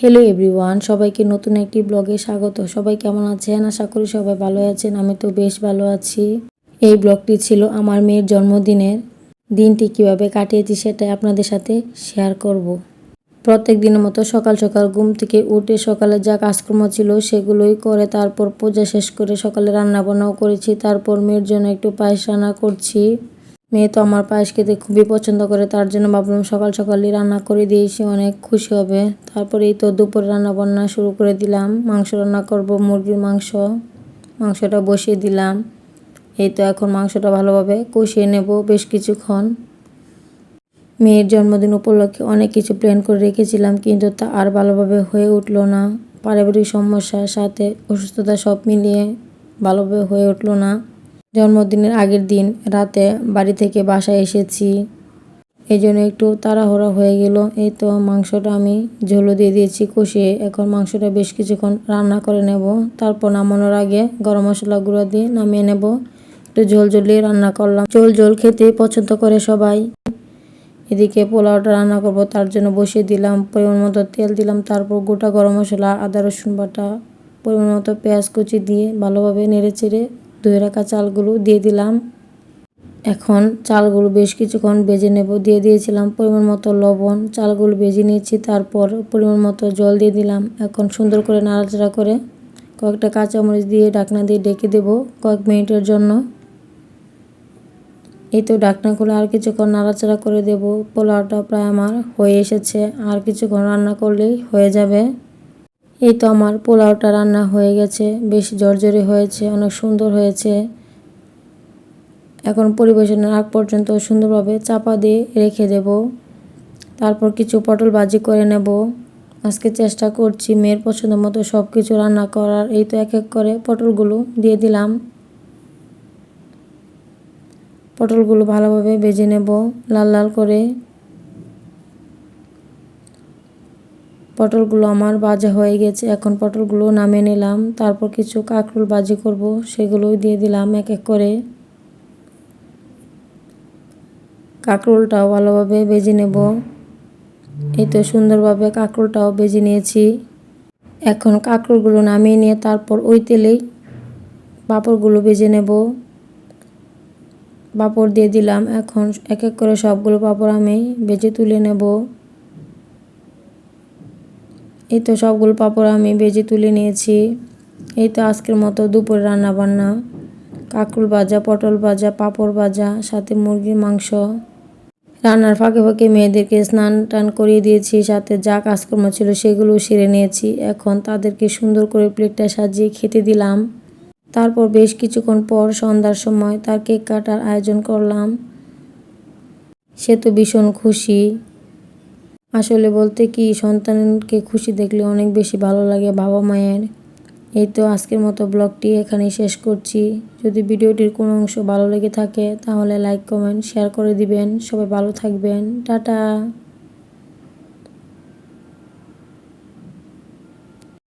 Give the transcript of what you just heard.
Hello everyone সবাইকে নতুন একটি ব্লগে স্বাগত। সবাই কেমন আছেন? আশা করি সবাই ভালো আছেন, আমি তো বেশ ভালো আছি। এই ব্লগটি ছিল আমার মেয়ের জন্মদিনের। দিনটি কীভাবে কাটিয়েছি সেটাই আপনাদের সাথে শেয়ার করব। প্রত্যেক দিনের মতো সকাল সকাল ঘুম থেকে উঠে সকালে যা কাজকর্ম ছিল সেগুলোই করে তারপর পূজা শেষ করে সকালে রান্না বান্নাও করেছি, তারপর মেয়ের জন্য একটু পায়েস রান্না করছি। মেয়ে তো আমার পায়েস খেতে খুবই পছন্দ করে, তার জন্য ভাবলাম সকাল সকালই রান্না করে দিয়েছি অনেক খুশি হবে। তারপরে এই তো দুপুরে রান্না বান্না শুরু করে দিলাম, মাংস রান্না করব, মুরগির মাংস, মাংসটা বসিয়ে দিলাম। এই তো এখন মাংসটা ভালোভাবে কষিয়ে নেব বেশ কিছুক্ষণ। মেয়ের জন্মদিন উপলক্ষে অনেক কিছু প্ল্যান করে রেখেছিলাম, কিন্তু তা আর ভালোভাবে হয়ে উঠল না। পারিবারিক সমস্যার সাথে অসুস্থতা সব মিলিয়ে ভালোভাবে হয়ে উঠল না। জন্মদিনের আগের দিন রাতে বাড়ি থেকে বাসায় এসেছি। এই জন্য একটু তাড়াহুড়া হয়ে গেল। এই তো মাংসটা আমি ঝোলো দিয়ে দিয়েছি, কষিয়ে এখন মাংসটা বেশ কিছুক্ষণ রান্না করে নেব। তারপর নামানোর আগে গরম মশলা গুঁড়ো দিয়ে নামিয়ে নেব। একটু ঝোল ঝোলিয়ে রান্না করলাম। ঝোল ঝোল খেতে পছন্দ করে সবাই। এদিকে পোলাওটা রান্না করব, তার জন্য বসিয়ে দিলাম পরিমাণ মতো তেল দিলাম। তারপর গোটা গরম মশলা, আদা রসুন বাটা, পরিমাণ মতো পেঁয়াজ কুচি দিয়ে ভালোভাবে নেড়ে চেড়ে ধুয়ে রাখা চালগুলো দিয়ে দিলাম। এখন চালগুলো বেশ কিছুক্ষণ বেজে নেব। দিয়ে দিয়েছিলাম পরিমাণ মতো লবণ। চালগুলো বেজে নিয়েছি, তারপর পরিমাণ মতো জল দিয়ে দিলাম। এখন সুন্দর করে নাড়াচাড়া করে কয়েকটা কাঁচামরিচ দিয়ে ঢাকনা দিয়ে ডেকে দেব কয়েক মিনিটের জন্য। এই তো ঢাকনা খুলে আর কিছুক্ষণ নাড়াচাড়া করে দেব। পোলাওটা প্রায় আমার হয়ে এসেছে। আর কিছুক্ষণ রান্না করলেই হয়ে যাবে। এই তো আমার পোলাওটা রান্না হয়ে গেছে। বেশ জর্জরে হয়েছে, অনেক সুন্দর হয়েছে। এখন পরিবেশনের আগ পর্যন্ত সুন্দরভাবে চাপা দিয়ে রেখে দেব। তারপর কিছু পটল ভাজি করে নেব। আজকে চেষ্টা করছি মেয়ের পছন্দ মতো সব কিছু রান্না করার। এই তো এক এক করে পটলগুলো দিয়ে দিলাম। পটলগুলো ভালোভাবে বেজে নেব, লাল লাল করে। পটলগুলো আমার ভাজা হয়ে গেছে। এখন পটলগুলো নামিয়ে নিলাম। তারপর কিছু কাঁকরোল ভাজি করব। সেগুলোই দিয়ে দিলাম এক এক করে। কাঁকরোলটাও ভালোভাবে ভেজে নেব। এই তো সুন্দরভাবে কাঁকরোলটাও ভেজে নিয়েছি। এখন কাঁকরোলগুলো নামিয়ে নিয়ে তারপর ওই তেলেই পাঁপড়গুলো ভেজে নেব। পাঁপড় দিয়ে দিলাম। এখন এক এক করে সবগুলো পাঁপড় আমি ভেজে তুলে নেব। এই তো সবগুলো পাঁপড় আমি ভেজে তুলে নিয়েছি। এই তো আজকের মতো দুপুরে রান্না বান্না কাকুল ভাজা, পটল ভাজা, পাঁপড় ভাজা, সাথে মুরগির মাংস। রান্নার ফাঁকে ফাঁকে মেয়েদেরকে স্নান টান করিয়ে দিয়েছি, সাথে যা কাজকর্ম ছিল সেগুলো সেরে নিয়েছি। এখন তাদেরকে সুন্দর করে প্লেটটা সাজিয়ে খেতে দিলাম। তারপর বেশ কিছুক্ষণ পর সন্ধ্যার সময় তার কেক কাটার আয়োজন করলাম। সে তো ভীষণ খুশি। আসলে বলতে কি, সন্তানকে খুশি দেখলে অনেক বেশি ভালো লাগে বাবা মায়ের। এই তো আজকের মতো ব্লগটি এখানেই শেষ করছি। যদি ভিডিওটির কোনো অংশ ভালো লেগে থাকে, তাহলে লাইক কমেন্ট শেয়ার করে দিবেন। সবাই ভালো থাকবেন। টাটা!